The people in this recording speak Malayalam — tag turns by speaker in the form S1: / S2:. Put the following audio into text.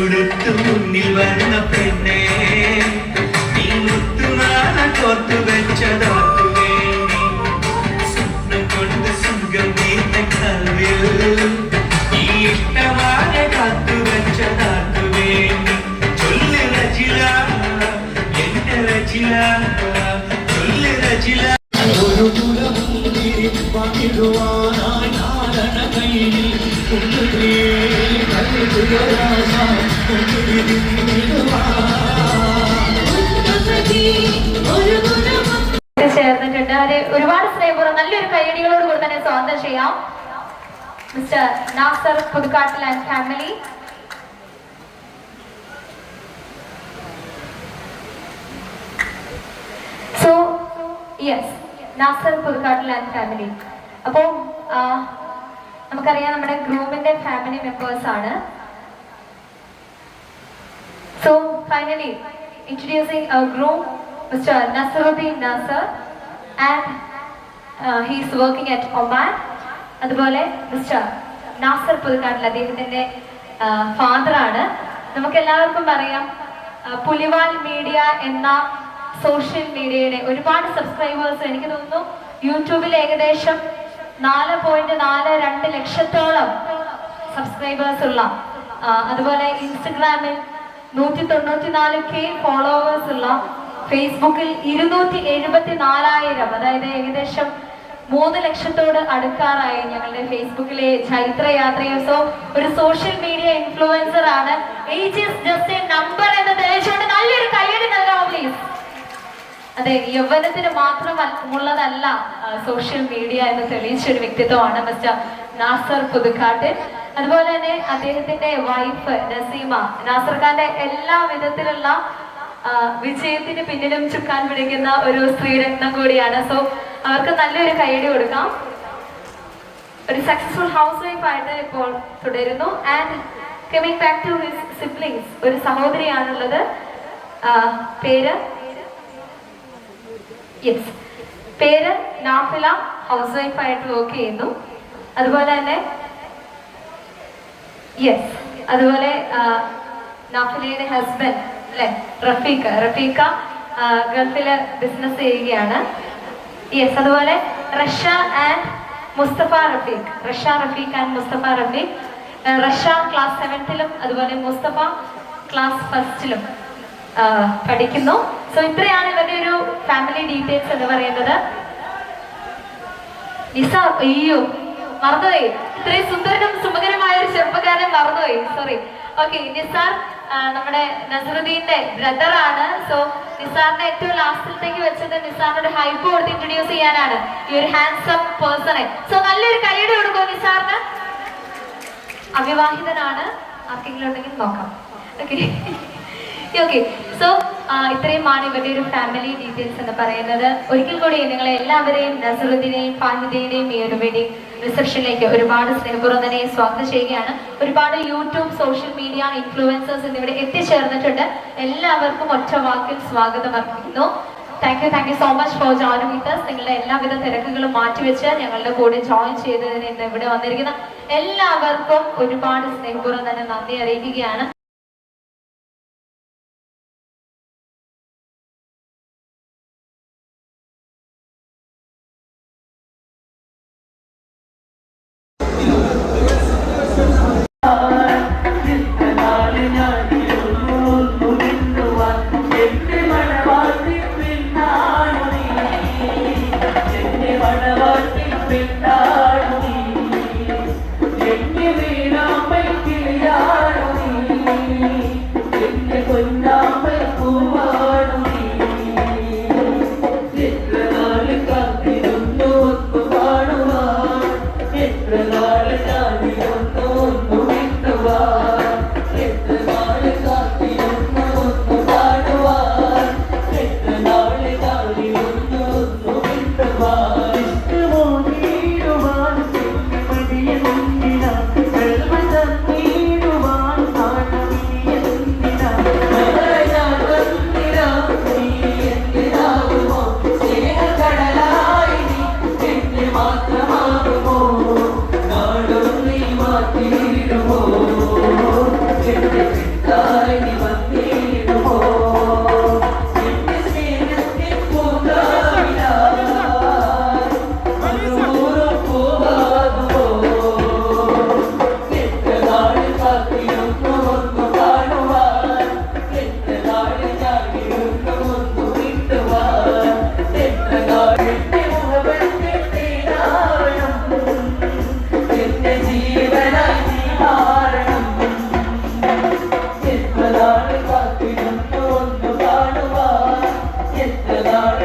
S1: ഡ്രസ്സുടുത്തു മുന്നിൽ വന്ന പെണ്ണേ നീ മുത്തുമാല കോർത്തു വെച്ചതാക്കുവേ. സ്വപ്നം കൊണ്ട് സുഖം നീണ്ട കൽവിൽ ഈ ഇഷ്ടമായ കാത്തു വെച്ചതാക്കുവേ. ചൊല്ല് രചില എന്റെ രചില ചൊല്ല് രചില. ഒരു കുലമുന്തിരി പകിടുവാനായി നാരണ കയ്യിൽ കൊണ്ടുപോയി
S2: ചേർന്നിട്ടുണ്ട്. അവരെ ഒരുപാട് സ്നേഹപൂർവം നല്ലൊരു കൈയടികളോട് കൂടി തന്നെ സ്വാഗതം ചെയ്യാം. Mister Nasar Puthukkattil and family. So yes Nasar Puthukkattil and family. അപ്പോൾ നമുക്കറിയാം നമ്മുടെ ഗ്രൂമിന്റെ ഫാമിലി മെമ്പേഴ്സ് ആണ്. So finally introducing our groom mister Nasaruddin Nasar and he's working at Oman. അതുപോലെ മിസ്റ്റർ നാസർ പുതുക്കാട്ടിൽ അദ്ദേഹത്തിന്റെ ഫാദറാണ് നമുക്ക് എല്ലാവർക്കും അറിയാം പുലിവാൽ മീഡിയ എന്ന സോഷ്യൽ മീഡിയയുടെ ഒരുപാട് സബ്സ്ക്രൈബേഴ്സ് എനിക്ക് തോന്നുന്നു യൂട്യൂബിൽ ഏകദേശം നാല് പോയിന്റ് നാല് രണ്ട് ലക്ഷത്തോളം സബ്സ്ക്രൈബേഴ്സ് ഉള്ള അതുപോലെ ഇൻസ്റ്റഗ്രാമിൽ നൂറ്റി തൊണ്ണൂറ്റി നാല് കെ ഫോളോവേഴ്സ് ഉള്ള ഫേസ്ബുക്കിൽ ഇരുന്നൂറ്റി എഴുപത്തി നാലായിരം അതായത് ഏകദേശം മൂന്ന് ലക്ഷത്തോട് അടുക്കാറായി ഞങ്ങളുടെ ഫേസ്ബുക്കിലെ ചൈത്രയാത്രയും സോ ഒരു സോഷ്യൽ മീഡിയ ഇൻഫ്ലുവൻസർ ആണ്. നമ്പർ എന്ന് തെളിയിച്ചുകൊണ്ട് നല്ലൊരു കയ്യടി നൽകാമോ പ്ലീസ് അതെ യൗവനത്തിന് മാത്രമുള്ളതല്ല സോഷ്യൽ മീഡിയ എന്ന് തെളിയിച്ച ഒരു വ്യക്തിത്വമാണ് മിസ്റ്റർ നാസർ പുതുക്കാട്ട്. അതുപോലെ തന്നെ അദ്ദേഹത്തിന്റെ വൈഫ് നസീമ നാസർ ഖാന്റെ എല്ലാ വിധത്തിലുള്ള വിജയത്തിന് പിന്നിലും ചുക്കാൻ പിടിക്കുന്ന ഒരു സ്ത്രീരത്നം കൂടിയാണ്. സോ അവർക്ക് നല്ലൊരു കൈയടി കൊടുക്കാം. ഒരു സക്സസ്ഫുൾ ഹൗസ് വൈഫ് ആയിട്ട് ഇപ്പോൾ തുടരുന്നു. And coming back to his siblings ഒരു സഹോദരിയാണുള്ളത്. പേര്? യെസ് പേര് നാഫില ഹൗസ് വൈഫ് ആയിട്ട് വർക്ക് ചെയ്യുന്നു. അതുപോലെ തന്നെ യെസ് അതുപോലെ നാഫിലയുടെ ഹസ്ബൻഡ് അല്ലെ? റഫീഖ്. റഫീഖ ആ, ഗൾഫിൽ ബിസിനസ് ചെയ്യുകയാണ്. യെസ് അതുപോലെ Rasha and Mustafa Rafeeq. Rasha Rafeeq and Mustafa Rafeeq. Rasha class സെവൻത്തിലും അതുപോലെ മുസ്തഫ ക്ലാസ് ഫസ്റ്റിലും പഠിക്കുന്നു. സോ ഇത്രയാണ് ഇവരുടെ ഒരു ഫാമിലി ഡീറ്റെയിൽസ് എന്ന് പറയുന്നത്. നിസ അയ്യോ. മറന്നുപോയി. ഇത്രയും സുന്ദരനും സുമകരമായ ഒരു ചെറുപ്പക്കാരൻ മറന്നുപോയി. സോറി ഓക്കെ നിസാർ നമ്മുടെ നസറുദ്ദീന്റെ ബ്രദർ ആണ്. സോ നിസാറിന്റെ ഏറ്റവും ലാസ്റ്റിലത്തേക്ക് വെച്ചത് നിസാറിനോട് ഹൈപ്പ് കൊടുത്ത് ഇൻട്രൊഡ്യൂസ് ചെയ്യാനാണ്. ഈ ഒരു ഹാൻഡ്സം പേഴ്സണെ സോ നല്ലൊരു കൈയുടെ കൊടുക്കോ നിസാറിന്. അവിവാഹിതനാണ്. ആർക്കെങ്കിലും ഉണ്ടെങ്കിൽ നോക്കാം. ഓക്കെ ഓക്കെ സോ ഇത്രയുമാണ് ഇവരുടെ ഒരു ഫാമിലി ഡീറ്റെയിൽസ് എന്ന് പറയുന്നത്. ഒരിക്കൽ കൂടി നിങ്ങളെ എല്ലാവരെയും നസറുദ്ദീനെയും ഫാഹിദയുടെയും ഈ ഒരു വെഡിങ് റിസപ്ഷനിലേക്ക് ഒരുപാട് സ്നേഹപൂർവം സ്വാഗതം ചെയ്യുകയാണ്. ഒരുപാട് യൂട്യൂബ് സോഷ്യൽ മീഡിയ ഇൻഫ്ലുവൻസേഴ്സ് എന്നിവിടെ എത്തിച്ചേർന്നിട്ടുണ്ട്. എല്ലാവർക്കും ഒറ്റ വാക്കിൽ സ്വാഗതം അർപ്പിക്കുന്നു. Thank you thank you so much for join with നിങ്ങളുടെ എല്ലാവിധ തിരക്കുകളും മാറ്റിവെച്ച് ഞങ്ങളുടെ കൂടെ ജോയിൻ ചെയ്തതിന് ഇന്ന് ഇവിടെ വന്നിരിക്കുന്ന എല്ലാവർക്കും ഒരുപാട് സ്നേഹപൂർവം തന്നെ നന്ദി അറിയിക്കുകയാണ്.